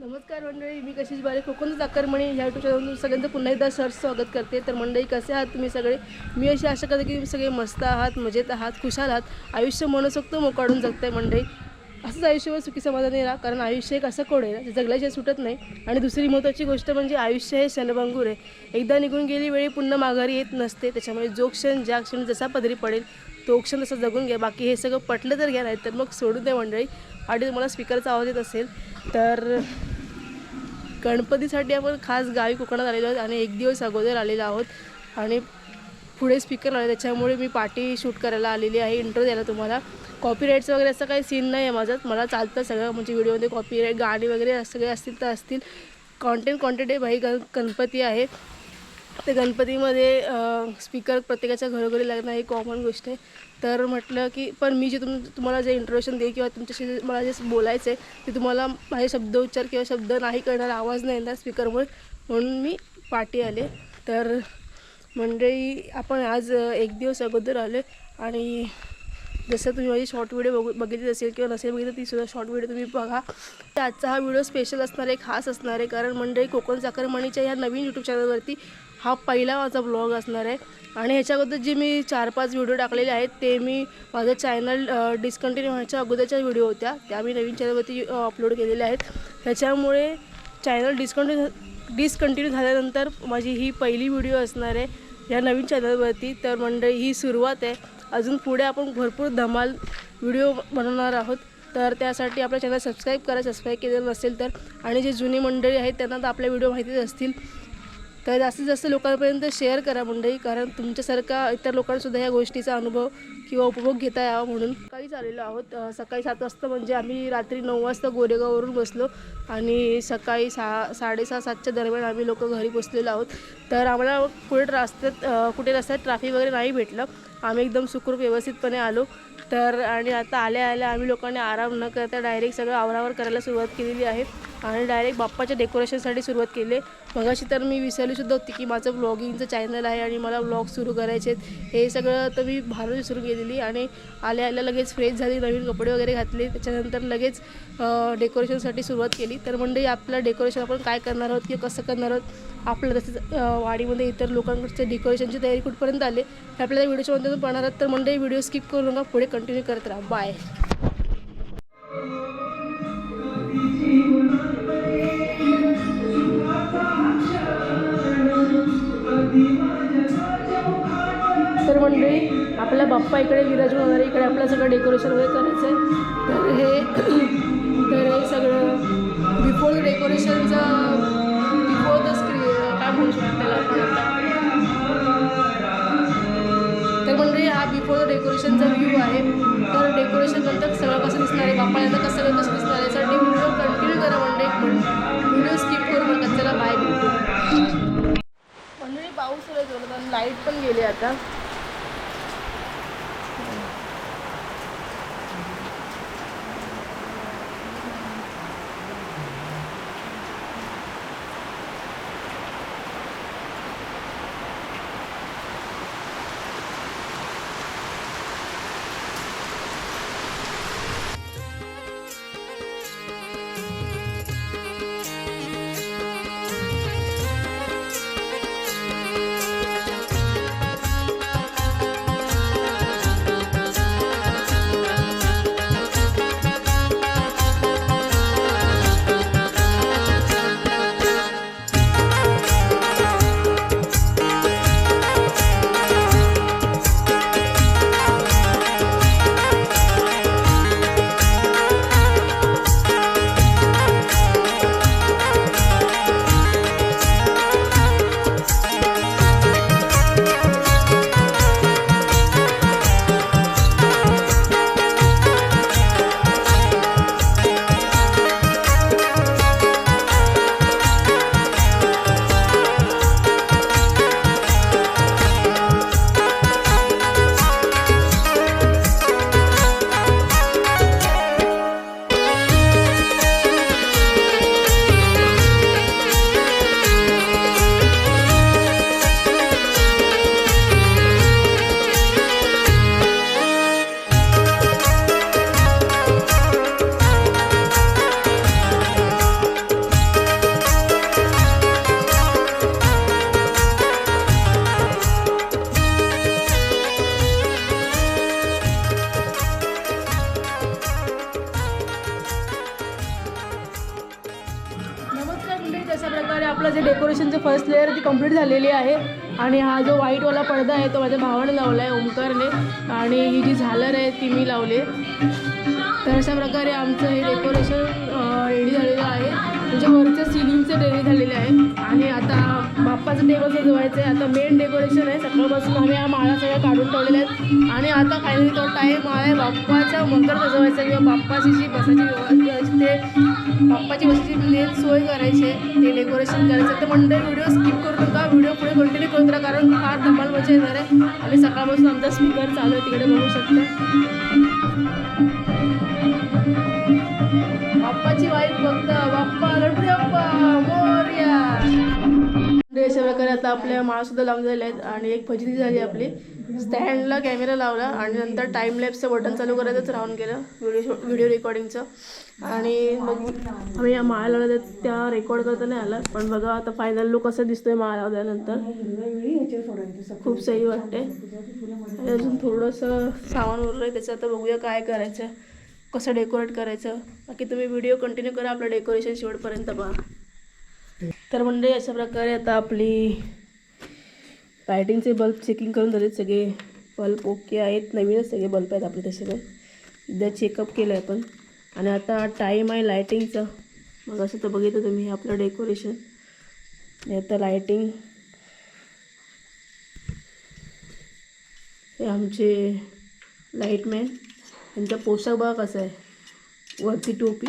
नमस्कार मंडळी मी कशीच बारे कोकणच आकारमणी ह्या युट्यूब सगळ्यांचं पुन्हा एकदा सर स्वागत करते. तर मंडळी कसे आहात तुम्ही सगळे? मी अशी आशा करते की तुम्ही सगळे मस्त आहात मजेत आहात खुशाल आहात. आयुष्य मनसोक्त मोकाडून जगताय मंडळी. असंच आयुष्यभर सुखी समाधानी राहा कारण आयुष्य एक असं कोड आहे ना, जगल्याशिवाय सुटत नाही. आणि दुसरी महत्त्वाची गोष्ट म्हणजे आयुष्य हे क्षणभंगूर आहे. एकदा निघून गेली वेळी पुन्हा माघारी येत नसते. त्याच्यामुळे जो क्षण ज्या क्षण जसा पदरी पडेल तो क्षण तसा जगून घ्या. बाकी हे सगळं पटलं तर घ्या नाही तर मग सोडून द्या मंडळी. आणि तुम्हाला स्पीकरचा आवाज येत असेल तर गणपतीसाठी आपण खास गावी कोकणात आलेलो आहोत आणि एक दिवस अगोदर आलेलो आहोत. आणि पुढे स्पीकर आले त्याच्यामुळे मी पार्टी शूट करायला आलेली आहे. इंट्रो द्यायला तुम्हाला. कॉपीराईट्स वगैरे असं काही सीन नाही आहे माझं मला चालतं सगळं. म्हणजे व्हिडिओमध्ये कॉपीराईट गाणी वगैरे सगळे असतील तर असतील. कॉन्टेंट कॉन्टेंट आहे भाई गण गणपती आहे. ते गणपतीमध्ये स्पीकर प्रत्येकाच्या घरोघरी लागणं ही कॉमन गोष्ट आहे. तर म्हटलं की पण मी जे तुम तुम्हाला जे इंट्रोडक्शन दे किंवा तुमच्याशी मला जे बोलायचं आहे ते तुम्हाला माझे शब्दोच्चार किंवा शब्द नाही करणार आवाज नाही येणार स्पीकरमुळे म्हणून मी पाठी आले. तर मंडळी आपण आज एक दिवस अगोदर आले आणि जसं तुम्ही माझी शॉर्ट व्हिडिओ बघू बघितली असेल किंवा नसेल बघितलं ती सुद्धा शॉर्ट व्हिडिओ तुम्ही बघा. तर आजचा हा व्हिडिओ स्पेशल असणार आहे खास असणार आहे कारण मंडळी कोकण चाकरमणीच्या ह्या नवीन यूट्यूब चॅनलवरती हा पहिला माझा ब्लॉग असणार आहे. आणि ह्याच्याबद्दल जे मी चार पाच व्हिडिओ टाकलेले आहेत ते मी माझं चॅनल डिस्कंटिन्यू व्हायच्या अगोदरच्या व्हिडिओ होत्या. त्या मी नवीन चॅनलवरती अपलोड केलेल्या आहेत. ह्याच्यामुळे चॅनल डिस्कंटिन्यू डिस्कंटिन्यू झाल्यानंतर माझी ही पहिली व्हिडिओ असणार आहे या नवीन चॅनलवरती तर मंडळी ही सुरुवात आहे. अजून पुढे आपण भरपूर धमाल व्हिडिओ बनवणार आहोत. तर त्यासाठी आपल्या चॅनल सबस्क्राईब करा. सबस्क्राईब केलेलं नसेल तर. आणि जे जुनी मंडळी आहेत त्यांना तर आपल्या व्हिडिओ माहितीच असतील. तर जास्तीत जास्त लोकांपर्यंत शेअर करा मंडळी कारण तुमच्यासारखा इतर लोकांसुद्धा या गोष्टीचा अनुभव किंवा उपभोग घेता यावा म्हणून. सकाळीच आलेलो आहोत. सकाळी सात वाजता म्हणजे आम्ही रात्री नऊ वाजता गोरेगाववरून बसलो आणि सकाळी सहा साडेसहा सातच्या दरम्यान आम्ही लोक घरी पोचलेलो आहोत. तर आम्हाला कुठे रस्त्यात कुठे रस्त्यात ट्रॅफिक वगैरे नाही भेटलं. आम्ही एकदम सुखरूप व्यवस्थितपणे आलो. तर आणि आता आल्या आल्या आम्ही लोकांनी आराम न करता डायरेक्ट सगळं आवरावर करायला सुरुवात केलेली आहे. आणि डायरेक्ट बाप्पाच्या डेकोरेशनसाठी सुरुवात केली. मगाशी तर मी विसरलीसुद्धा होती की माझं ब्लॉगिंगचं चॅनल आहे आणि मला ब्लॉग सुरू करायचे आहेत. हे सगळं तर मी भारी सुरू केलेली आणि आल्या आल्या लगेच फ्रेश झाली नवीन कपडे वगैरे घातले. त्याच्यानंतर लगेच डेकोरेशनसाठी सुरुवात केली. तर म्हणजे आपलं डेकोरेशन आपण काय करणार आहोत किंवा कसं करणार आहोत? आपलं तसेच वाडीमध्ये इतर लोकांकडचे डेकोरेशनची तयारी कुठपर्यंत आले? हे आपल्याला व्हिडिओच्या माध्यमातून पाहणार आहात. तर म्हणजे व्हिडिओ स्किप करू नका. पुढे कंटिन्यू करत राहा. बाय तर मंडळी आपला बाप्पा इकडे विराजून होणार इकडे आपलं सगळं डेकोरेशन वगैरे करायचं आहे तर हे तर हे सगळं बिफोर डेकोरेशनचं बिफोर द स्क्री काय म्हणू शकतो त्याला आपण आता? तर मंडळी हा बिफोर द डेकोरेशनचा व्ह्यू आहे. तर डेकोरेशन नंतर सगळं कसं दिसणार आहे बाप्पा नंतर कसं सगळं कसं दिसणार आहे साठी व्हिडिओ कंटिन्यू करा म्हणजे व्हिडिओ स्किप करू नका चला बाय भेटू मंडळी पाऊस सुरू आहे लाइट पण गेली आता. झालेली आहे. आणि हा जो व्हाईटवाला पडदा आहे तो माझ्या भावाने लावला आहे ओंकारने आणि ही जी झालर आहे ती मी लावली तर अशा प्रकारे आमचं हे डेकोरेशन रेडी झालेलं आहे. म्हणजे वरचे सिलिंगचे रेडी झालेले आहे आणि आता बाप्पाचं टेबल सजवायचं आहे आता मेन डेकोरेशन आहे. सकाळपासून आम्ही हा माळा सगळ्या काढून ठेवलेल्या आहेत आणि आता फायनली तो टाईम आहे बाप्पाचा मकर सजवायचा. किंवा बाप्पाची जी बसायची व्यवस्था असते ते बाप्पाची बसायची मेन सोय करायची. ते डेकोरेशन करायचं. तर मंडळी व्हिडिओ स्किप करू नका. व्हिडिओ पुढे कंटिन्यू करत राहा कारण फार धमाल मजा येणार आहे. आणि सकाळपासून आमचा स्पीकर चालू आहे. तिकडे बघू शकता. बाप्पाची वाईफ बघता बाप्पा गणपती बाप्पा अशा प्रकारे आता आपल्या माळसुद्धा लावून झाले आहेत आणि एक फजिती झाली आपली. स्टँडला कॅमेरा लावला आणि नंतर टाईम लॅप्सचं बटन चालू करायचंच राहून गेलं व्हिडिओ व्हिडिओ रेकॉर्डिंगचं आणि मग आम्ही या माळा लावल्या त्या- रेकॉर्ड करता नाही आला पण बघा आता फायनल लुक कसं दिसतोय माळा लावल्यानंतर. खूप सही वाटते. आणि अजून थोडंसं सामान उरलं आहे त्याचं आता बघूया काय करायचं. कसं डेकोरेट करायचं? बाकी तुम्ही व्हिडिओ कंटिन्यू करा आपलं डेकोरेशन शेवटपर्यंत पहा. तर म्हणजे अशा प्रकारे आता आपली लायटिंगचे बल्ब चेकिंग करून झालेत सगळे. बल्ब ओके आहेत नवीनच सगळे बल्ब आहेत आपले तसे पण एकदा चेकअप केलं आहे आपण. आणि आता टाईम आहे लायटिंगचा मग असं तर बघितलं तुम्ही हे आपलं डेकोरेशन आता लायटिंग हे आमचे लाईटमॅन त्यांचा पोशाख बघा कसा आहे. वरती टोपी.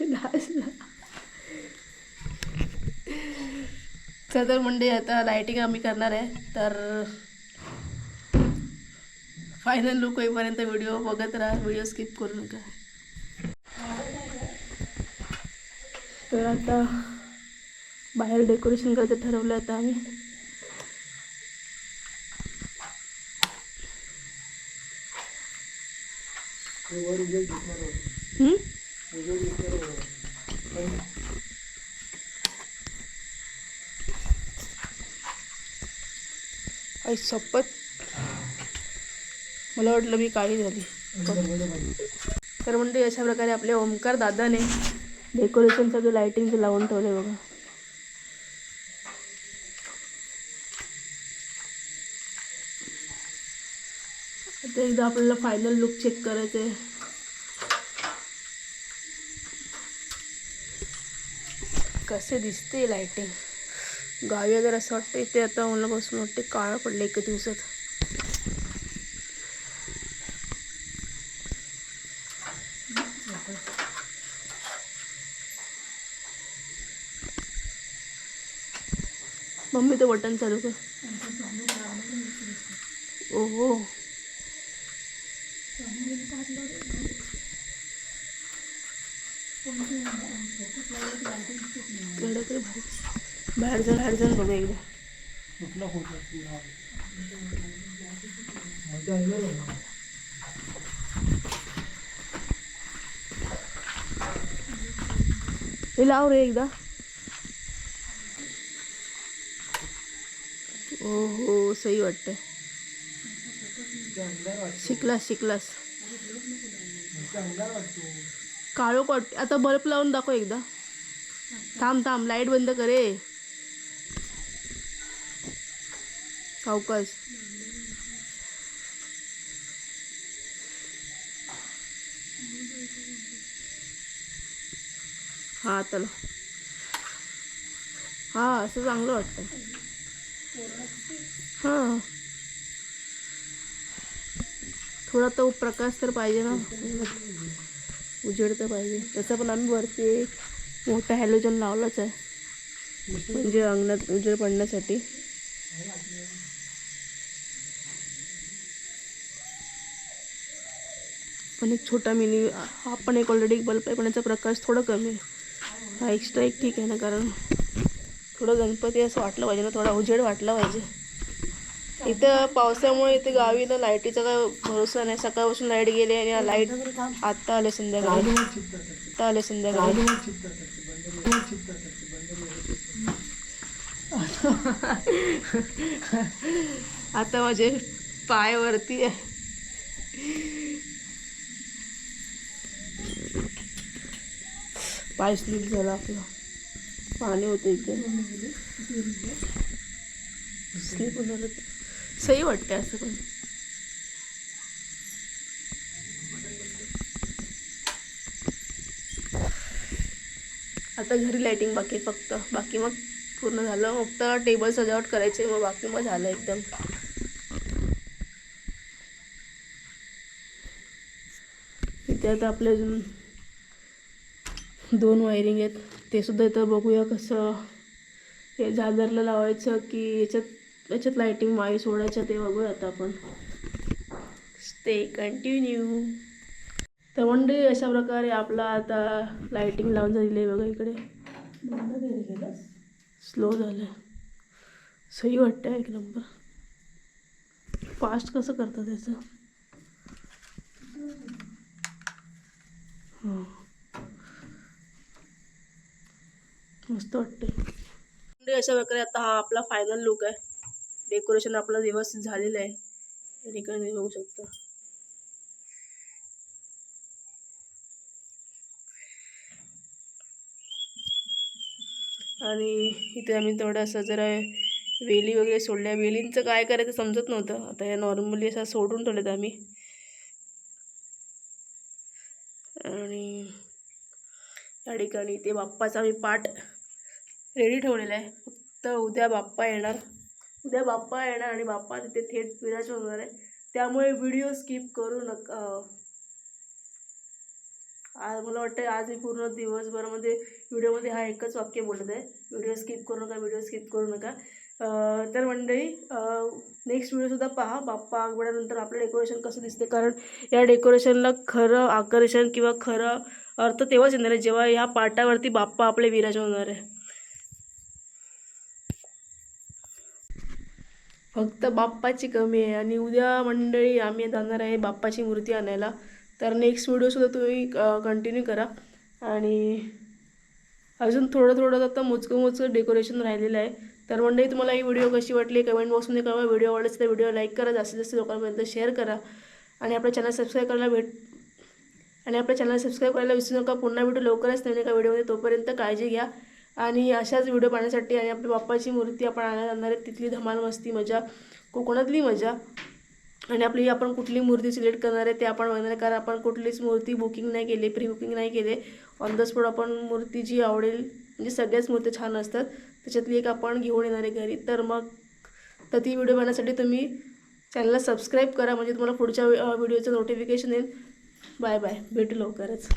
डान्सला तर म्हणजे आता लाईटिंग आम्ही करणार आहे. तर फायनल लुक होईपर्यंत व्हिडिओ बघत राहा. व्हिडिओ स्किप करू नका. तर आता बाहेर डेकोरेशन करायचं ठरवलं आता आम्ही. आई शपथ. मला वाटलं मी काळी झाली. तर म्हणजे अशा प्रकारे आपले ओमकार दादाने डेकोरेशन सगळे लाईटिंगचे लावून ठेवले बघा. तर एकदा आपल्याला फायनल लुक चेक करायचं आहे कसे दिसते लायटिंग गावी वगैरे असं वाटतं ते आता मला बसून वाटते काळं पडलं एका दिवसात. मम्मी तो बटन चालू कर. ओहो. बाहेर जाऊन बाहेर जाऊन बघा एकदा हे लाव रे एकदा. ओ हो सही वाटतंय. शिकलास शिकलास. काळो वाट आता बल्ब लावून दाखव एकदा. थांब थांब लाइट बंद करे सावकाश. हा चला. हा असं चांगलं वाटतं. हां. थोडा तो प्रकाश तर पाहिजे ना. उजेड तर पाहिजे. तसं पण आम्ही वरती मोठा हॅलोजन लावलाच आहे. म्हणजे अंगणात उजेड पडण्यासाठी. पण एक छोटा मिनी हा पण एक ऑलरेडी एक बल्ब आहे पण याचा प्रकाश थोडा कमी आहे. हा एक्स्ट्रा एक ठीक आहे ना कारण थोडं गणपती असं वाटलं पाहिजे ना थोडा उजेड वाटला पाहिजे. इथं पावसामुळे इथे गावी ना लाईटीचा काय भरोसा नाही. सकाळपासून लाइट गेली आणि लाइट आत्ता आले संध्याकाळी. आत्ता आले संध्याकाळी. आता माझे पाय वरती आहे. पाय स्लिप झाला आपला. पाणी होतं इथे. स्लीप होणार सही वाटते असं पण. आता घरी लाईटिंग बाकी फक्त. बाकी मग पूर्ण झालं. फक्त टेबल सजावट करायचे. मग बाकी मग झालं एकदम. इथे आता आपले अजून दोन वायरिंग आहेत. ते सुद्धा इथं बघूया कसं हे झादरला लावायचं की याच्यात त्याच्यात लाईटिंग माई सोडायच्या ते बघूया आता आपण. स्टे कंटिन्यू तर मंडळी अशा प्रकारे आपला आता लायटिंग लावून झालेली आहे बघा इकडे. स्लो झालं सही वाटतं एक नंबर फास्ट कसं करतं त्याचं हां. मस्त वाटते म्हणजे अशा प्रकारे आता हा आपला फायनल लुक आहे. डेकोरेशन आपलं व्यवस्थित झालेलं आहे. या ठिकाणी बघू शकता. आणि इथे आम्ही थोडासा जरा वेली वगैरे सोडल्या. वेलींचं काय करायचं समजत नव्हतं. आता या नॉर्मली असं सोडून ठेवलेत आम्ही. आणि या ठिकाणी ते बाप्पाचा आम्ही पाठ रेडी ठेवलेला आहे. फक्त उद्या बाप्पा येणार. उद्या बाप्पा येणार आणि बाप्पा तिथे थेट विराज होणार आहे. त्यामुळे व्हिडिओ स्किप करू नका आज मला वाटतं आज मी पूर्ण दिवसभरामध्ये म्हणजे व्हिडिओमध्ये हा एकच वाक्य बोलत आहे. व्हिडिओ स्किप करू नका व्हिडिओ स्किप करू नका. तर मंडळी नेक्स्ट व्हिडिओसुद्धा पहा. बाप्पा आगवड्यानंतर आपलं डेकोरेशन कसं दिसते कारण या डेकोरेशनला खरं आकर्षण किंवा खरं अर्थ तेव्हाच येणार आहे जेव्हा ह्या पाटावरती बाप्पा आपले विराज होणार आहे. फक्त बाप्पाची कमी आहे आणि उद्या मंडळी आम्ही जाणार आहे बाप्पाची मूर्ती आणायला. तर नेक्स्ट व्हिडिओसुद्धा तुम्ही कंटिन्यू करा. आणि अजून थोडं थोडं आता मोजकं मोजकं डेकोरेशन राहिलेलं आहे. तर मंडळी तुम्हाला ही व्हिडिओ कशी वाटली कमेंट बॉक्समध्ये कळवा. व्हिडिओ आवडल्यास तर व्हिडिओ लाईक करा. जास्तीत जास्त लोकांपर्यंत शेअर करा. आणि आपल्या चॅनल सबस्क्राईब करायला भेट आणि आपल्या चॅनल सबस्क्राईब करायला विसरू नका. पुन्हा व्हिडिओ लवकरच नवीन एका व्हिडिओमध्ये तोपर्यंत काळजी घ्या. आणि अशाच व्हिडिओ पाहण्यासाठी आणि आपल्या बाप्पाची मूर्ती आपण आणायला जाणार आहे तिथली धमाल मस्ती मजा कोकणातली मजा. आणि आपली आपण कुठली मूर्ती सिलेक्ट करणार आहे ते आपण बघणार आहे कारण आपण कुठलीच मूर्ती बुकिंग नाही केली प्री बुकिंग नाही केले. ऑन द स्पॉट आपण मूर्ती जी आवडेल म्हणजे सगळ्याच मूर्ती छान असतात त्याच्यातली एक आपण घेऊन येणार आहे घरी. तर मग तर ती व्हिडिओ बघण्यासाठी तुम्ही चॅनलला सबस्क्राईब करा म्हणजे तुम्हाला पुढच्या व्हिडिओचं नोटिफिकेशन येईल. बाय बाय भेटू लवकरच.